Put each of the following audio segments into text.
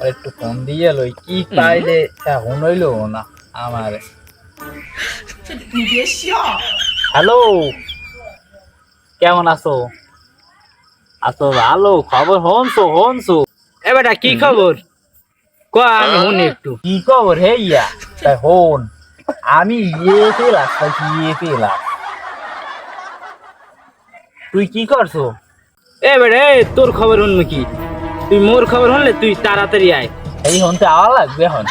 আর একটু ফোন দিয়ে লই কি পাইলে এখন হইল না আমার। হ্যালো কেমন আছো? আছো ভালো খবর হনছো হনছো এ বেটা কি খবর? ক আমি শুনি একটু। কি খবর হে ইয়া? তাই হন। আমি ইয়ে পেলাম পাইছি ইয়ে পেলাম। তুই কি করছ? এ বেটা তোর খবর শুনব কি? তুই মোর খবর শুনলে তুই তাড়াতাড়ি আয়। এই হনতে আওয়া লাগবে এখন।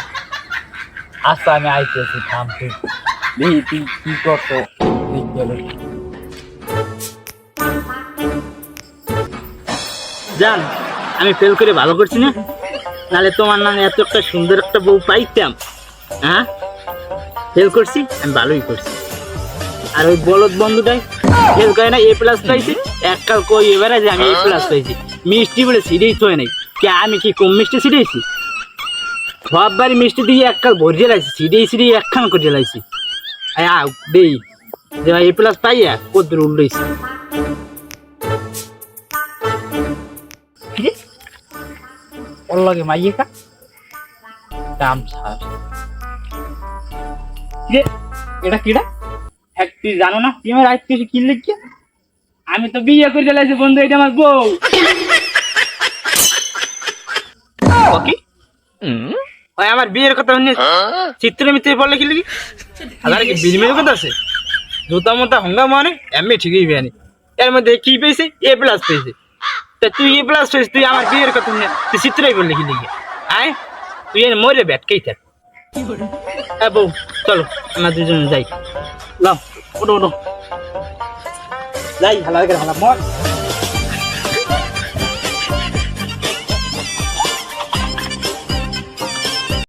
আচ্ছা আমি আইতেছি থাম তুই। দেখি তুই কি করছ? দেখতে জান আমি ফেল করে ভালো করছি না? নাহলে তোমার নামে এত একটা সুন্দর একটা বউ পাইতাম। হ্যাঁ? ফেল করছি আমি ভালোই করছি। আর ওই বলদ বন্ধুটাই ফেল করে না এ প্লাস পাইছে এককাল কই এবারে যে আমি এ প্লাস পাইছি মিষ্টি বলে সিরিজ হয় নাই কে আমি কি কম মিষ্টি সিরিয়েছি সব বাড়ি মিষ্টি দিয়ে এককাল ভরিয়ে লাইছি সিরিয়ে সিরিয়ে একখান করে লাইছি আয় দেই যে ভাই এ প্লাস পাইয়া কদ্দুর উল্লেছি কিরে ওর লগে মাইয়ে কা দাম ছাড় যে এটা কিটা এক তুই জানো না? তুই আমার আজ কিনলে কি আমি তো বিয়ে করে চলেছি বন্ধু, এটা আমার বউ। কি? আমার বিয়ের কথা শুনে চিত্র মিত্রে বললে কি লিখি আবার কি বিনিময়ের কথা আছে? জুতা মোতা হঙ্গা মানে এমনি ঠিকই বিয়ানি এর মধ্যে কি পেয়েছে? এ প্লাস পেয়েছে। তা তুই এ প্লাস পেয়েছিস, তুই আমার বিয়ের কথা শুনে, তুই চিত্রই বললে কি লিখি আয়, তুই এর মরে ব্যাটকেই থাক। বউ, চলো, আমরা দুজন যাই। লাও ওটো ওটো যাই ভালো করে ভালো মর